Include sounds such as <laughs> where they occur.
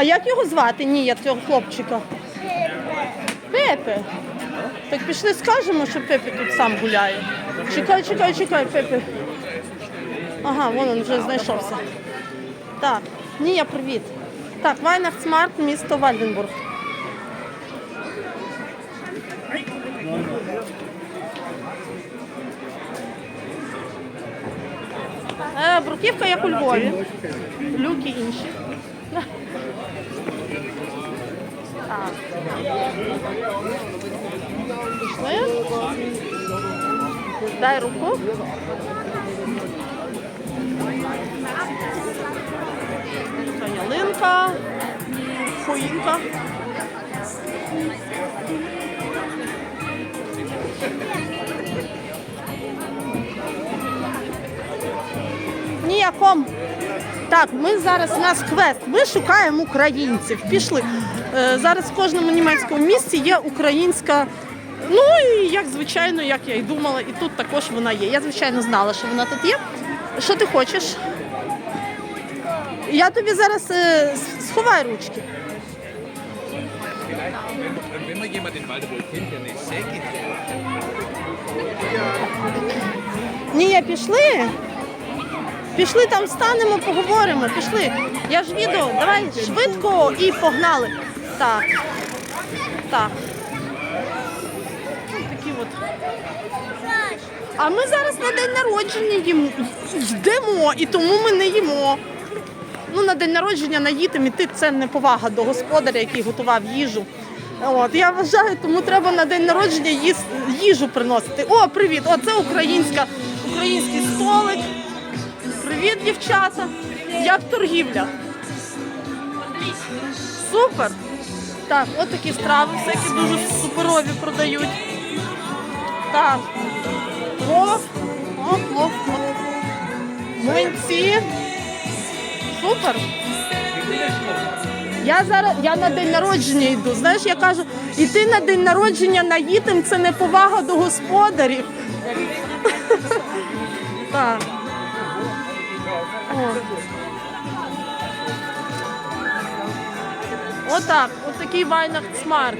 А як його звати? Ні, я цього хлопчика. Пепе. Так пішли скажемо, що Пепе тут сам гуляє. Чекай, чекай, чекай, Пепе. Ага, вон він вже знайшовся. Так, Нія, привіт. Так, Вайнахтсмарт, місто Вальденбург. Е, бруківка як у Львові. Люки інші. Пішли. Дай руку. Така ялинка, хуїнка. Ніяком. Так, ми зараз у нас квест. Ми шукаємо українців. Пішли. Е, зараз в кожному німецькому місті є українська. Ну і як звичайно, як я і думала, і тут також вона є. Я звичайно знала, що вона тут є. Що ти хочеш? Я тобі зараз е, сховай ручки. Ні, пішли. Пішли там станемо, поговоримо. Пішли. Я ж відео, давай швидко і погнали. Так. Так. Ось Такі от. А ми зараз на день народження їм йдемо, і тому ми не їмо. Ну, на день народження наїти іти це неповага до господаря, який готував їжу. От, я вважаю, тому треба на день народження їс, їжу приносити. О, привіт! О, це українська, український столик. Привіт, дівчата! Як торгівля? Супер! Так, от такі страви, всякі дуже суперові продають. Так. Плов. О, плов, плов. Млинці. Супер. Я зараз я на день народження йду. Знаєш, я кажу, іти на день народження наїтим це не повага до господарів. <laughs> Так. Отак, отакий Weihnachts Smart.